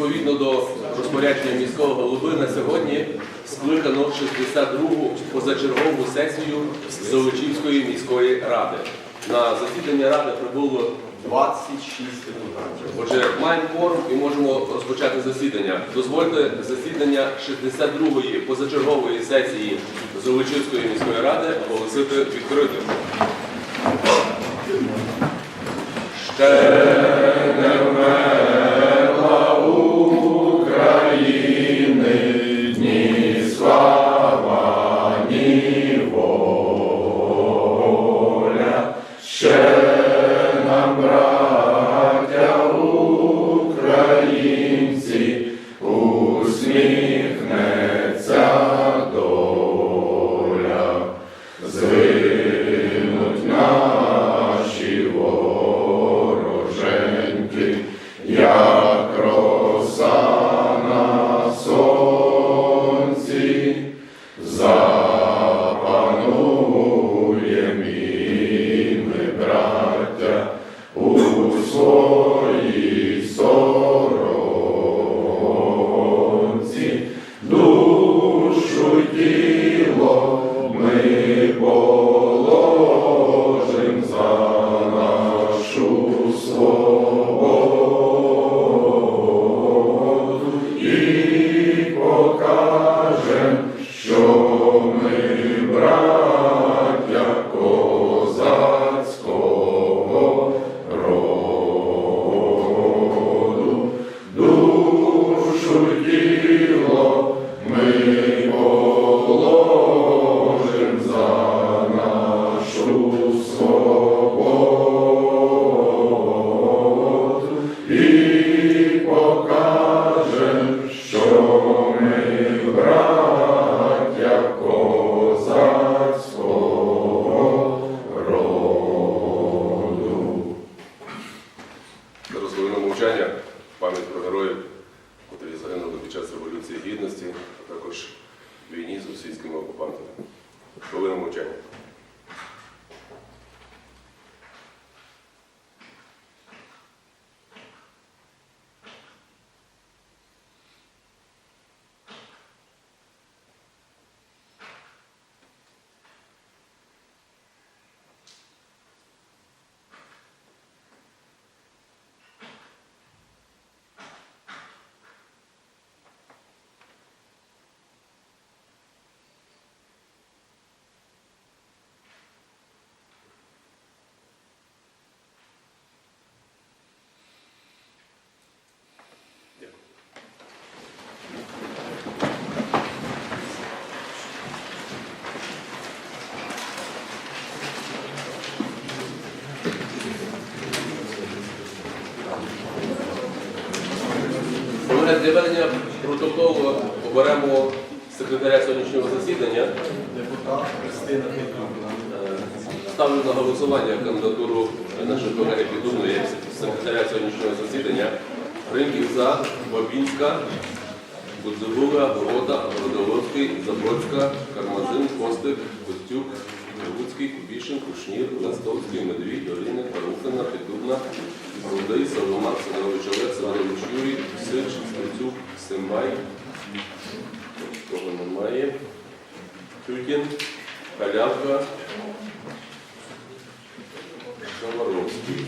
Відповідно до розпорядження міського голови на сьогодні скликано 62-гу позачергову сесію Золочівської міської ради. На засідання ради прибуло 26 депутатів. Отже, маємо форум і можемо розпочати засідання. Дозвольте засідання 62-ї позачергової сесії Золочівської міської ради оголосити відкритим. Ще для ведення протоколу оберемо секретаря сьогоднішнього засідання. Е, Ставлю на голосування кандидатуру нашої колеги Підумної секретаря сьогоднішнього засідання. Ринків за Бабінська, Будзовула, Города, Городоводський, Забродська, Кармазин, Костик, Костюк, Луцький, Кубішин, Кушнір, Ластовський, Медвідь, Доліник, Парухина, Підубна, Рудий, Соломак, Сидорович Олег, Сидорович Юрій, Сич, Стецюк, Симбай. Кого немає. Тютін, Халявка, Шаваровський.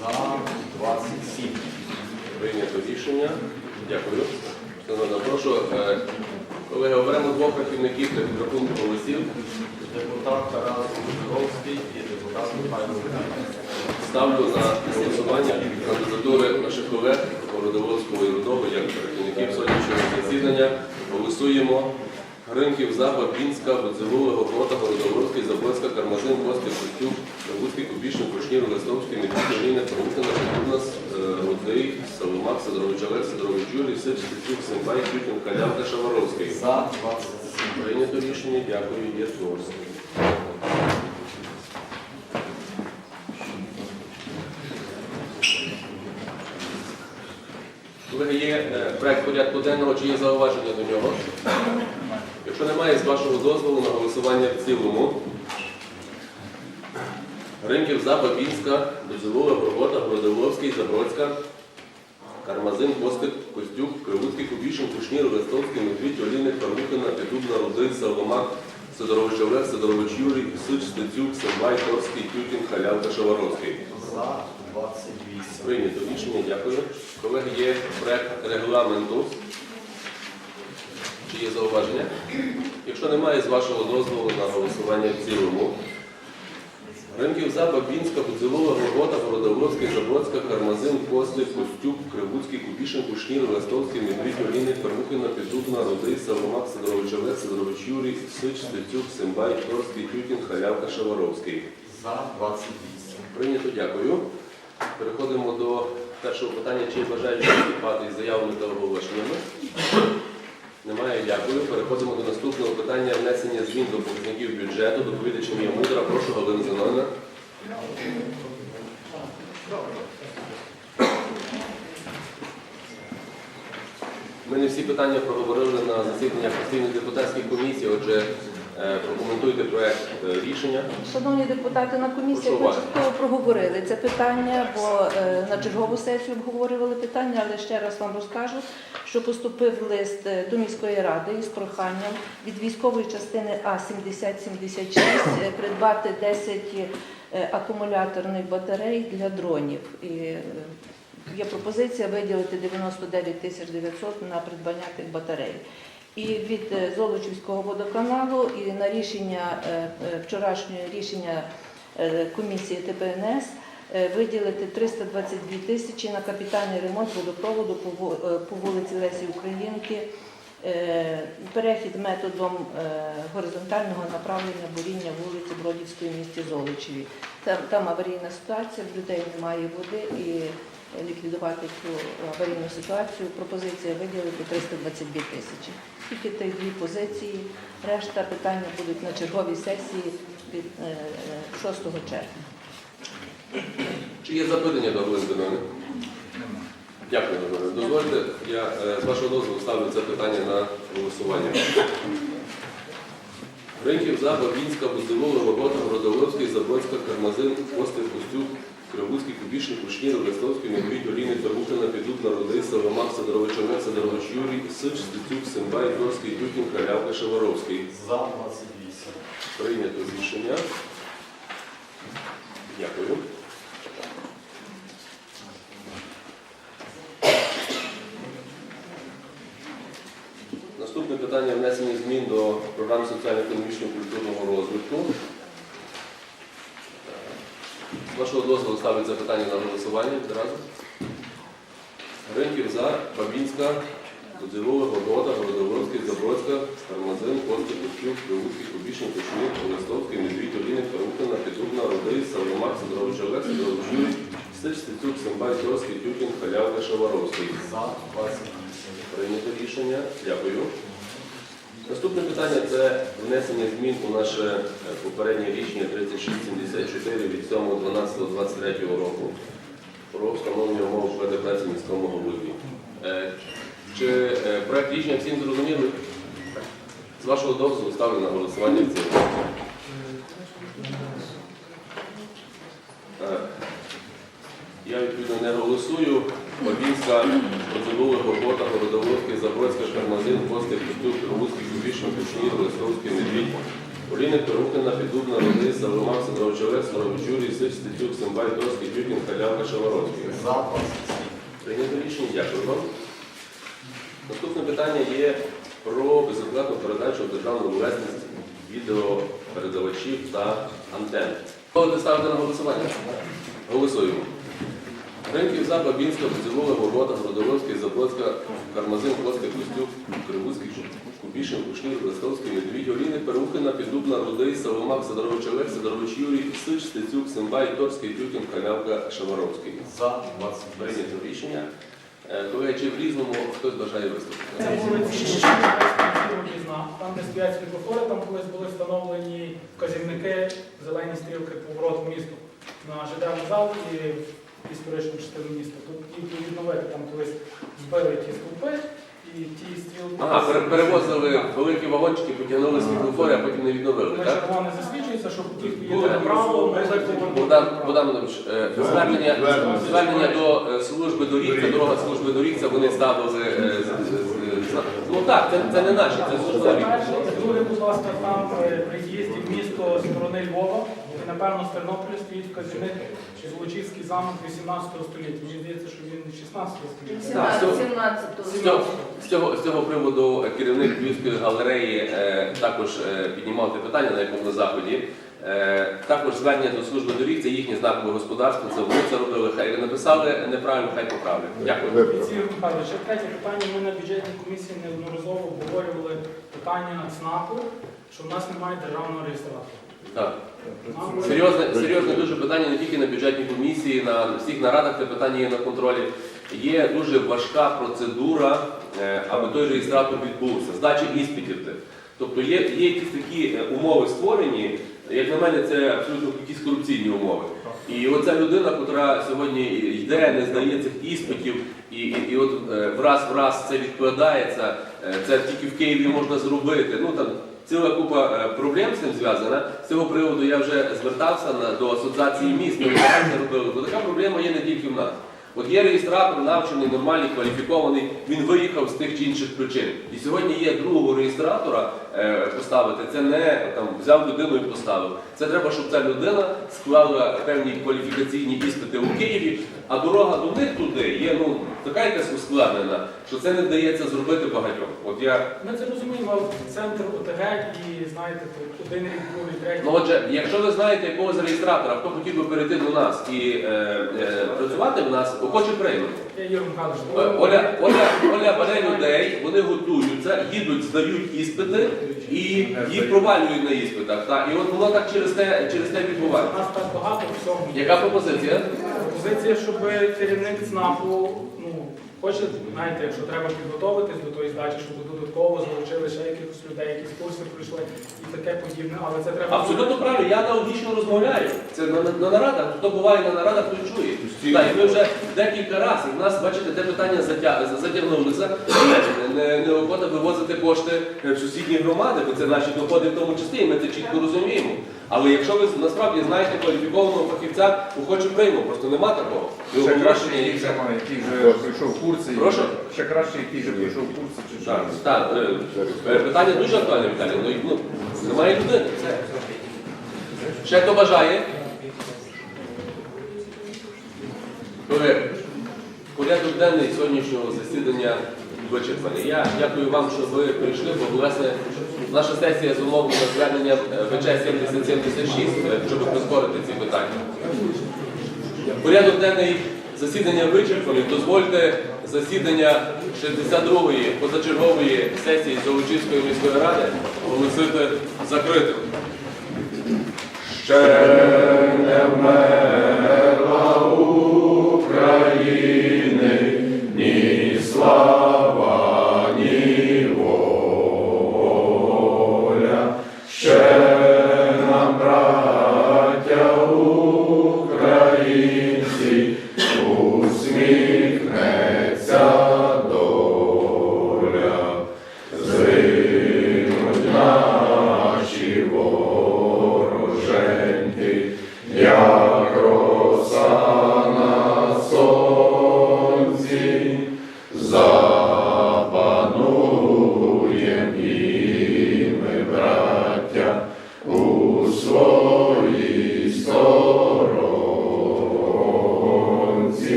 За 27. Прийнято рішення. Дякую. Прошу, е, колеги, оберемо двох працівників для підрахунку голосів. Депутат Тарас Бужковський і депутат Михайло Михайлович. Ставлю на голосування кандидатури наших колег Городоводського і Рудого як працівників сьогоднішнього засідання. Голосуємо. Гринків, Запа, Пінська, Бодзевула, Горгота, Городоворський, Заборська, Кармазин, Костик, Костюк, Левуцький, Кубішин, Кушнір, Листовський, Медвідь, Олійна, Парухина, Петурнас, Рудий, Соломак, Сидорович Олег, Сидорович Юрій, Сич, Стецюк, Симбай, Тютін, Калявка, Шаваровський. За 27. Прийнято рішення. Дякую. Є слово. Колеги, є е, проект порядку денного, чи є зауваження до нього? Якщо немає, з вашого дозволу на голосування в цілому. Ринків Запа, Більська, Безилова, Горгота, Бродиловський, Забродська, Кармазин, Костик, Костюк, Кривуцький, Кубішин, Кушнір, Ростовський, Медвідь, Олійник, Парухина, Підубна, Рудий, Савомак, Сидорович Олег, Сидорович Юрій, Сич, Стецюк, Самбай, Торський, Тютін, Халявка, Шаваровський. За 28. Прийнято рішення, дякую. Колеги, є проект регламенту. Чи є зауваження? Якщо немає, з вашого дозволу на голосування в цілому. Ринків за Бабінська, Гудзилова, Горгота, Городовловський, Забродська, Кармазин, Костик, Костюк, Кривуцький, Кубішин, Кушнір, Ростовський, Медвідь, Олійник, Пермухина, Підубна, Рудий, Савомак, Сидорович Олег, Сидорович Юрій, Сич, Стецюк, Симбай, Торський, Тютін, Халявка, Шаваровський. За 28. Прийнято, дякую. Переходимо до першого питання, чи бажають виступати із заявами та оголошеннями. Немає, дякую. Переходимо до наступного питання внесення змін до показників бюджету. Доповідачем є мудра. Прошу Галина Зиновна. Ми не всі питання проговорили на засіданнях постійних депутатських комісій. Отже, прокоментуйте проект е, рішення. Шановні депутати, на комісії початково проговорили це питання, бо е, на чергову сесію обговорювали питання, але ще раз вам розкажу, що поступив лист е, до міської ради із проханням від військової частини А-7076 е, придбати 10 е, акумуляторних батарей для дронів. І е, є пропозиція виділити 99 тисяч 900 на придбання тих батарей. І від е, Золочівського водоканалу і на рішення е, е, рішення е, комісії ТПНС виділити 322 тисячі на капітальний ремонт водопроводу по ву- по вулиці Лесі Українки. Перехід методом горизонтального направлення буріння вулиці Бродівської в місті Золочеві. Там, там аварійна ситуація, в людей немає води і ліквідувати цю аварійну ситуацію. Пропозиція виділити 322 тисячі. Тільки ті дві позиції, решта питання будуть на черговій сесії від е, 6 червня. Чи є запитання до Зиновни? Дякую, Галина. Дозвольте, я е, з вашого дозволу ставлю це питання на голосування. Ринків за Бабінська, Бузилова, Ворота, Городовлевський, Забродська, Кармазин, Костик, Костюк, Кривуцький, Кубішин, Кушнір, Листовський, Медвідь, Олійник, Тарбухина, Підубна, Родий, Савомак, Сидорович Олег, Сидорович Юрій, Сич, Стецюк, Симбай, Дорський, Тютін, Халявка, Шаваровський. За 28. Прийнято рішення. Дякую. Наступне питання внесення змін до програми соціально-економічного культурного розвитку. Вашого дозволу ставиться питання на голосування відразу. Ринків за Бабінська, Кудзилова, Горгота, Городовольський, Забродська, Кармазин, Костик, Костюк, Кривуцький, Кубішин, Кошмір, Олестовський, Медвідь, Олійник, Тарухина, Підубна, Родий, Савромак, Сидорович Сидорович Юрій, Стич, Стецюк, Симбай, Торський, Тюкін, Халявка, Шаваровський. За 28. Прийнято рішення. Дякую. Наступне питання це внесення змін у наше е, попереднє рішення 3674 від 7.12.23 року про встановлення умов праці міському голові. Е, Чи е, проект рішення всім зрозуміли? З вашого дозволу ставлю на голосування в цілому. Е, Я відповідно не голосую. Бабінська, Поцелули, Горгота, Городоводський, Забродська, Кармазин, Костик, Костюк, Кривуцький, Кубішин, Кушнір, Листовський, Медвідь, Олійник, Перухина, Підубна, Роди, Савромак, Сидорович Олег, Юрій, Сич, Стецюк, Симбай, Торський, Тюкін, Халявка, 27. Прийнято рішення, дякую вам. Наступне питання є про безоплатну передачу в державну власність відеопередавачів та антенн. Можете ставити на голосування? Голосуємо. Ринків за Бабінська, Бузилова, Горгота, Городовський, Заблоцька, Кармазин, Костик, Костюк, Кривуцький, Кубішин, Кушнір, Листовський, Медвідь, Олійник, Перухина, Підубна, Рудий, Савомак, Сидорович Олег, Сидорович Юрій, Сич, Стецюк, Симбай, Торський, Тютін, Халявка, Шаваровський. За 28. Прийнято рішення. Е, Колеги, чи в різному хтось бажає виступити? Це вулиці Різна. Там, де стоять світлофори, там колись були встановлені вказівники, зелені стрілки повороту місту на ЖД вокзал і в історичну частину міста. Тут тільки відновити там колись збили ті стовпи і ті стрілки. Ага, пере- перевозили великі вагончики, потягнули світлофори, а потім не відновили, Коли так? червоне засвідчується, щоб ті, хто їде направо. Богдан Богдан Іванович, е, звернення, звернення до е, служби доріг, це дорога служби доріг, це вони ставили. е, з- з- з- зна- Ну так, це, це не наші, це служба доріг. Друге, будь ласка, там е, при в'їзді в місто з сторони Львова, і напевно з Тернополя стоїть вказівник Золочівський замок 18 століття. Мені здається, що він 16 століття. Так, з цього- 17 З цього, з цього, з цього приводу е, керівник Львівської галереї е, також е, піднімав те питання на якому на заході. Е, також звернення до служби доріг, це їхнє знакове господарство, це вони це робили. Хай написали неправильно, хай поправлять. Дякую. Олексій Михайлович, ще третє питання. Ми на бюджетній комісії неодноразово обговорювали питання ЦНАПу, що в нас немає державного реєстратора. Так. Серйозне, серйозне дуже питання не тільки на бюджетній комісії, на всіх нарадах це питання є на контролі. Є дуже важка процедура, е, аби той реєстратор відбувся, здачі іспитів. тих. Тобто є, є якісь такі е, умови створені, як на мене, це абсолютно якісь корупційні умови. І оця людина, яка сьогодні йде, не здає цих іспитів, і, і, і от е, враз в раз це відкладається, е, це тільки в Києві можна зробити. Ну там ціла купа е, проблем з цим зв'язана. З цього приводу я вже звертався до асоціації міст, ми робили. Бо така проблема є не тільки в нас. От є реєстратор, навчений, нормальний, кваліфікований, він виїхав з тих чи інших причин. І сьогодні є другого реєстратора поставити. Це не там взяв людину і поставив. Це треба, щоб ця людина склала певні кваліфікаційні іспити у Києві, а дорога до них туди є ну така якась ускладнена, що це не вдається зробити багатьом. От я Ми це розуміємо, центр ОТГ і знаєте, один рік, другий, третій. Ну отже, якщо ви знаєте якогось реєстратора, хто хотів би перейти до нас і е, е, працювати в нас, охоче приймемо. Е, Оля, Оля, Оля бере людей, вони готуються, їдуть, здають іспити і їх провалюють на іспитах. Так? І от воно так через те, через те у відбувається. нас так багато всього. Яка пропозиція? Пропозиція, щоб керівник ЦНАПу, ну, хоче, знаєте, якщо треба підготовитись до тої здачі, щоб додатково залучили ще якихось людей, якісь курси пройшли і таке подібне, але це треба. Абсолютно правильно, я аналогічно розмовляю. Це на, на, на нарадах, хто буває на нарадах, той чує. Так, і ми вже декілька разів, і в нас, бачите, те питання затя, затягнулося, не, не, неохота вивозити кошти в сусідні громади, бо це наші доходи в тому числі, і ми це чітко розуміємо. Але якщо ви насправді знаєте кваліфікованого фахівця, охоче прийму, просто нема такого. Ще краще, який вже, пройшов курси. Прошу? Ще краще, який вже пройшов курси. Чи що? Так, так, е, е, питання дуже актуальне, Віталій. Ну, і, ну, немає людини. Все. Ще хто бажає? Колеги, порядок денний сьогоднішнього засідання вичерпаний. Я дякую вам, що ви прийшли, бо власне наша сесія зумовлена зверненням е, ВЧ 7076, е, щоб прискорити ці питання. Порядок денний засідання вичерпаний. Дозвольте засідання 62-ї позачергової сесії Золочівської міської ради оголосити закритим. Ще не.